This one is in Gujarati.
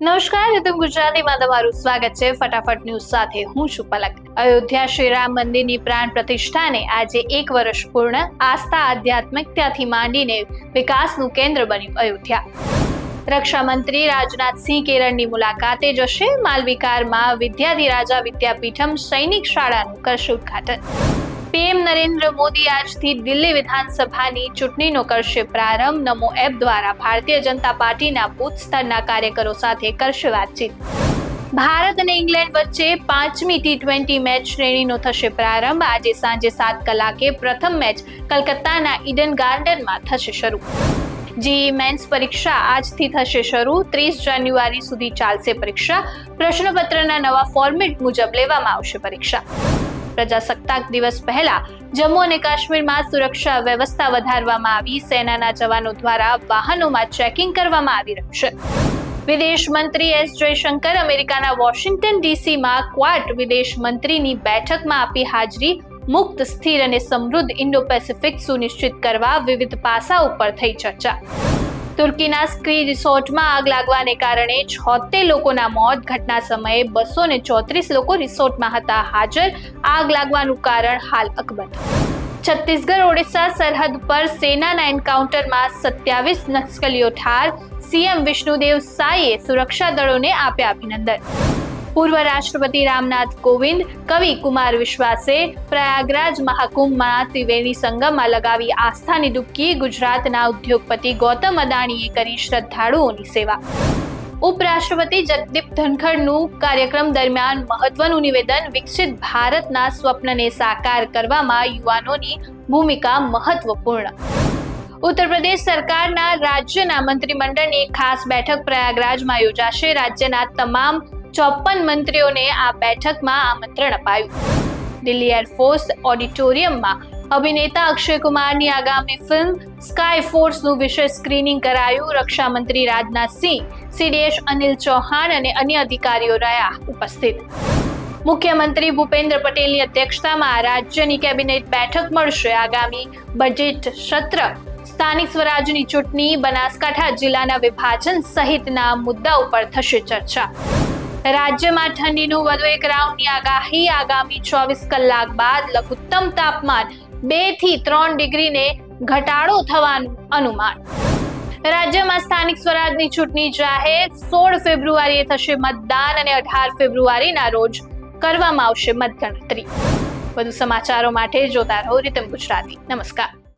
નમસ્કાર રીતમ ગુજરાતીમાં તમારું સ્વાગત છે. ફટાફટ ન્યૂઝ સાથે હું છું પલક. અયોધ્યા શ્રી રામ મંદિરની પ્રાણ પ્રતિષ્ઠાને આજે એક વર્ષ પૂર્ણ આસ્થા આધ્યાત્મિકતાથી માંડીને વિકાસનું કેન્દ્ર બન્યું અયોધ્યા. રક્ષામંત્રી રાજનાથસિંહ કેરળની મુલાકાતે જશે. માલવિકારમાં વિદ્યાધિરાજા વિદ્યાપીઠમ સૈનિક શાળાનું કરશે ઉદ્ઘાટન. પીએમ નરેન્દ્ર મોદી આજથી દિલ્હી વિધાનસભાની ચૂંટણીનો કરશે પ્રારંભ. નમો એપ દ્વારા ભારતીય જનતા પાર્ટીના બુથ સ્તરના કાર્યકરો સાથે કરશે વાતચીત. ભારત અને ઇંગ્લેન્ડ વચ્ચે પાંચમી ટી ટ્વેન્ટી મેચ શ્રેણીનો થશે પ્રારંભ. આજે સાંજે સાત કલાકે પ્રથમ મેચ કલકત્તાના ઈડન ગાર્ડનમાં થશે શરૂ. જીઈ મેન્સ પરીક્ષા આજથી થશે શરૂ. ત્રીસ જાન્યુઆરી સુધી ચાલશે પરીક્ષા. પ્રશ્નપત્રના નવા ફોર્મેટ મુજબ લેવામાં આવશે પરીક્ષા. પ્રજાસત્તાક દિવસ પહેલા જમ્મુ અને કાશ્મીરમાં સુરક્ષા વ્યવસ્થા વધારવામાં આવી. સેનાના જવાનો દ્વારા વાહનોમાં ચેકિંગ કરવામાં આવી રહ્યું છે. વિદેશ મંત્રી એસ જયશંકર અમેરિકાના વોશિંગ્ટન ડીસીમાં ક્વાટ વિદેશ મંત્રીની બેઠકમાં આપી હાજરી. મુક્ત, સ્થિર અને સમૃદ્ધ ઇન્ડો પેસિફિક સુનિશ્ચિત કરવા વિવિધ પાસા ઉપર થઈ ચર્ચા. તુર્કીના સ્કી રિસોર્ટમાં આગ લાગવાને કારણે છોતેર લોકોના મોત. ઘટના સમયે બસો ને ચોત્રીસ લોકો રિસોર્ટમાં હતા. હાજર આગ લાગવાનું કારણ હાલ અકબંધ છત્તીસગઢ, ઓડિશા સરહદ પર સેનાના એન્કાઉન્ટરમાં સત્યાવીસ નક્સલીઓ ઠાર. સીએમ વિષ્ણુદેવ સાઈએ સુરક્ષા દળોને આપ્યા અભિનંદન. પૂર્વ રાષ્ટ્રપતિ રામનાથ કોવિંદ, કવિ કુમાર વિશ્વાસે પ્રયાગરાજ મહાકુંભમાં ત્રિવેણી સંગમમાં લગાવી આસ્થાની ડૂબકી ગુજરાતના ઉદ્યોગપતિ ગૌતમ અદાણીએ કરી શ્રદ્ધાળુઓની સેવા. ઉપરાષ્ટ્રપતિ જગદીપ ધનખડનું કાર્યક્રમ દરમિયાન મહત્વનું નિવેદન, વિકસિત ભારતના સ્વપ્નને સાકાર કરવામાં યુવાનોની ભૂમિકા મહત્વપૂર્ણ. ઉત્તર પ્રદેશ સરકારના રાજ્યના મંત્રીમંડળની ખાસ બેઠક પ્રયાગરાજમાં યોજાશે. રાજ્યના તમામ ચોપન મંત્રીઓને આ બેઠકમાં આમંત્રણ અપાયું. દિલ્હી એરફોર્સ ઓડિટોરિયમમાં અભિનેતા અક્ષય કુમારની આગામી ફિલ્મ સ્કાય ફોર્સનું વિશેષ સ્ક્રીનિંગ કરાયું. રક્ષામંત્રી રાજનાથ રાજનાથસિંહ સીડીએસ અનિલ ચૌહાણ અને અન્ય અધિકારીઓ રહ્યા ઉપસ્થિત. મુખ્યમંત્રી ભૂપેન્દ્ર પટેલની અધ્યક્ષતામાં રાજ્યની કેબિનેટ બેઠક મળશે. આગામી બજેટ સત્ર સ્થાનિક સ્વરાજની ચૂંટણી, બનાસકાંઠા જિલ્લાના વિભાજન સહિતના મુદ્દા ઉપર થશે ચર્ચા. રાજ્યમાં ઠંડીનું વધુ એક રાઉન્ડની આગાહી આગામી ચોવીસ કલાક બાદ લઘુત્તમ તાપમાન બેથી ત્રણ ડિગ્રીને ઘટાડો થવાનું અનુમાન. રાજ્યમાં સ્થાનિક સ્વરાજની ચૂંટણી જાહેર સોળ ફેબ્રુઆરીએ થશે મતદાન અને અઢાર ફેબ્રુઆરીના રોજ કરવામાં આવશે મતગણતરી. વધુ સમાચારો માટે જોતા રહો રીતમ ગુજરાતી. નમસ્કાર.